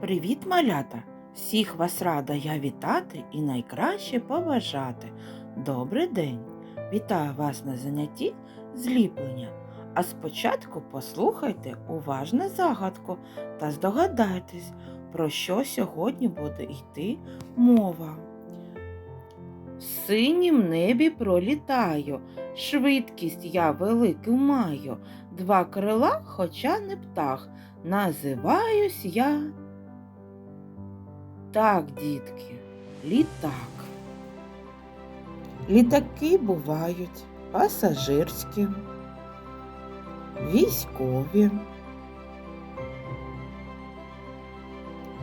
Привіт, малята! Всіх вас рада я вітати і найкраще побажати. Добрий день! Вітаю вас на занятті зліплення. А спочатку послухайте уважно загадку та здогадайтесь, про що сьогодні буде йти мова. В синім небі пролітаю, швидкість я велику маю, два крила, хоча не птах, називаюсь я. Так, дітки, літак. Літаки бувають пасажирські, військові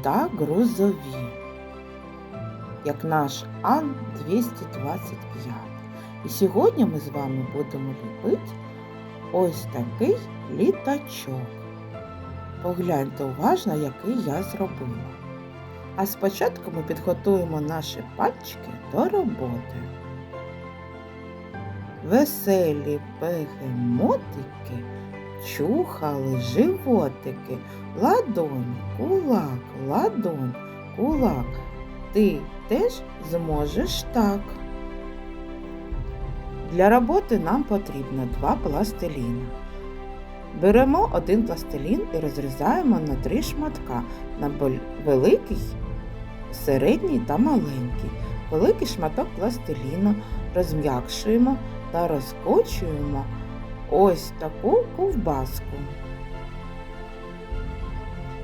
та грузові, як наш Ан-225. І сьогодні ми з вами будемо ліпити ось такий літачок. Погляньте уважно, який я зробила. А спочатку ми підготуємо наші пальчики до роботи. Веселі бегемотики чухали животики. Ладонь, кулак, ладонь, кулак. Ти теж зможеш так. Для роботи нам потрібно два пластиліни. Беремо один пластилін і розрізаємо на три шматка на великий, середній та маленький. Великий шматок пластиліну розм'якшуємо та розкочуємо ось таку ковбаску.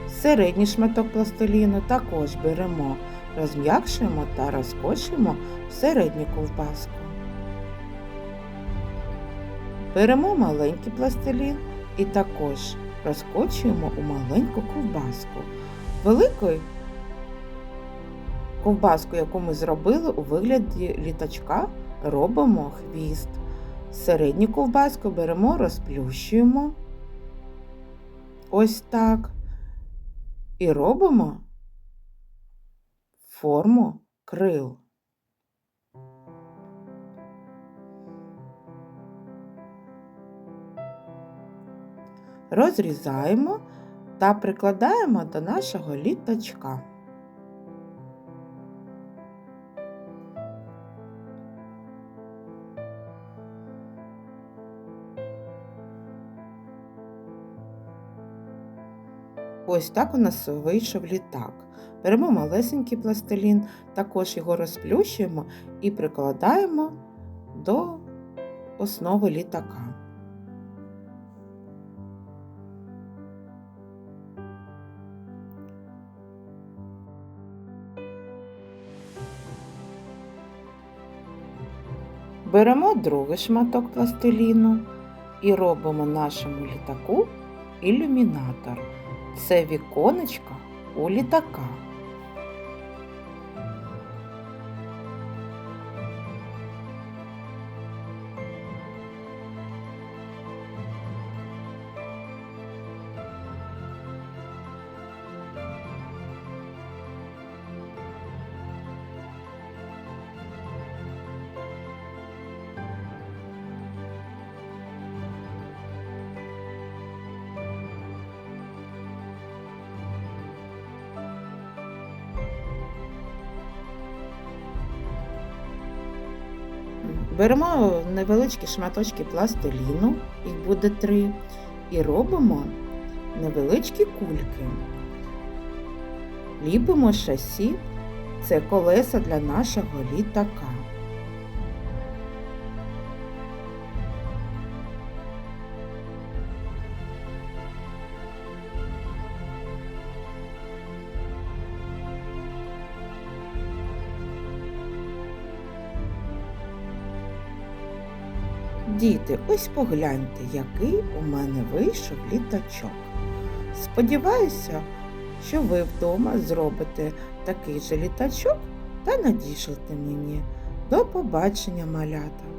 Середній шматок пластиліну також беремо, розм'якшуємо та розкочуємо в середню ковбаску. Беремо маленький пластилін і також розкочуємо у маленьку ковбаску. Великою ковбаску, яку ми зробили у вигляді літачка, робимо хвіст. Середню ковбаску беремо, розплющуємо. Ось так. І робимо форму крил. розрізаємо та прикладаємо до нашого літачка. Ось так у нас вийшов літак. Беремо малесенький пластилін, також його розплющуємо і прикладаємо до основи літака. Беремо другий шматок пластиліну і робимо нашому літаку ілюмінатор. Це віконечко у літака. Беремо невеличкі шматочки пластиліну, їх буде три, і робимо невеличкі кульки. Ліпимо шасі, це колеса для нашого літака. Діти, ось погляньте, який у мене вийшов літачок. Сподіваюся, що ви вдома зробите такий же літачок та надішлете мені. До побачення, малята!